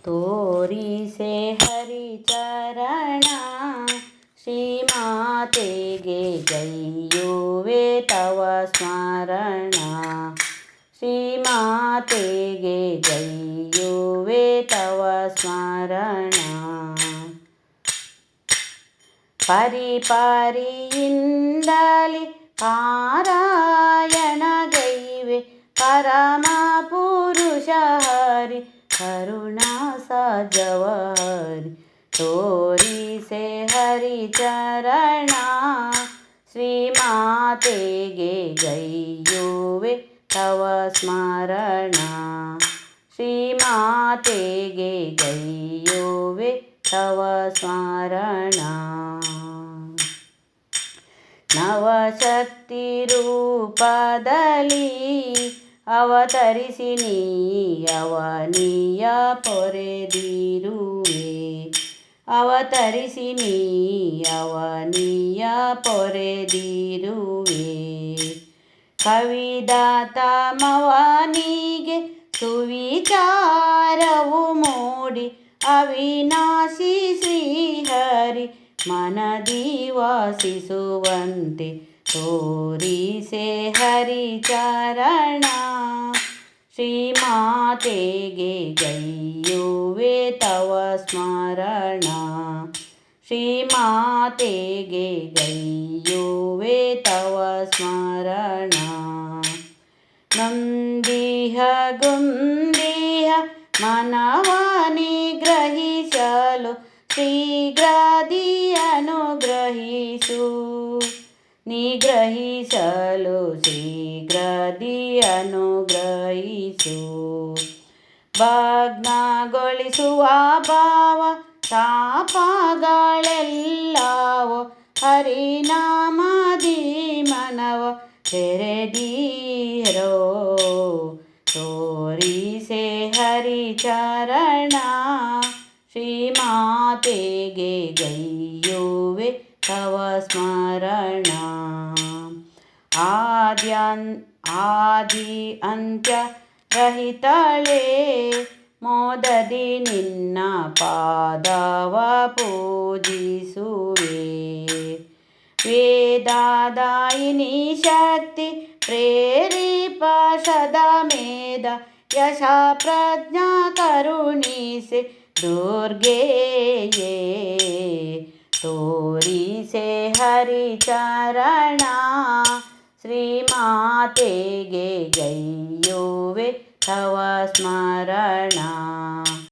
ತೋರಿಸೆ ಹರಿಚರಣ ಶ್ರೀಮಾತೆಗೆ ಜೈಯುವೆ ತವ ಸ್ಮರಣ. ಶ್ರೀಮಾತೆಗೆ ಜೈಯುವೆ ತವ ಸ್ಮರಣ. ಪರಿಪಾರಿಯಿಂದಲಿ ಪಾರಾಯಣ ಗೈವೆ, ಪರಮ ಪುರುಷ ಹರಿ. करुणा सजवरि तोरिसे हरिचरण श्रीमा माते गे गयो वे तव स्मरण। श्रीमाते गे गयो वे तव स्मरणा। नवशक्तिरूपदली ಅವತರಿಸಿ ನೀ ಪೊರೆದಿರುವೆ. ಅವತರಿಸಿ ನೀ ಅವನಿಯ ಪೊರೆದಿರುವೆ. ಕವಿದಾತ ಮವನಿಗೆ ಸುವಿಚಾರವು ಮೂಡಿ ಅವಿನಾಶಿ ಶ್ರೀಹರಿ ಮನದಿ ವಾಸಿಸುವಂತೆ ತೋರಿಸೆ ಹರಿಚರಣ ಶ್ರೀಮಾತೆಗೆ ಗೈಯುವೆ ತವ ಸ್ಮರಣ. ಶ್ರೀಮಾತೆಗೆ ಗೈಯುವೆ ತವ ಸ್ಮರಣ. ನೊಂದಿಹ ಗುಂದಿಹ ಮನವ ನಿಗ್ರಹಿಸಲು ಶೀಘ್ರದಿ ಅನುಗ್ರಹಿಸು. ನಿಗ್ರಹಿಸಲು ಶೀಘ್ರದಿ ಅನುಗ್ರಹಿಸು ಭಗ್ನಗೊಳಿಸುವ ಭಾವ ತಾಪಗಳೆಲ್ಲವೋ ಹರಿನಾಮದಿ ಮನವ ತೆರೆದೀರೋ. ತೋರಿಸೆ ಹರಿಚರಣ ಶ್ರೀಮಾತೆಗೆ ಗೈಯುವೆ तव स्मरणा आद्यन् आदि अन्त्यरहितले मोददि निन्नपादवपूजिषु पादव पूजिसुवे। वेदादायिनी शक्ति प्रेरिपाशद मेद यशा प्रज्ञा यशप्रज्ञातरुणीश दुर्गे ये। तोरि से हरिचरणा श्रीमाते गे गै वे तव स्मरणा।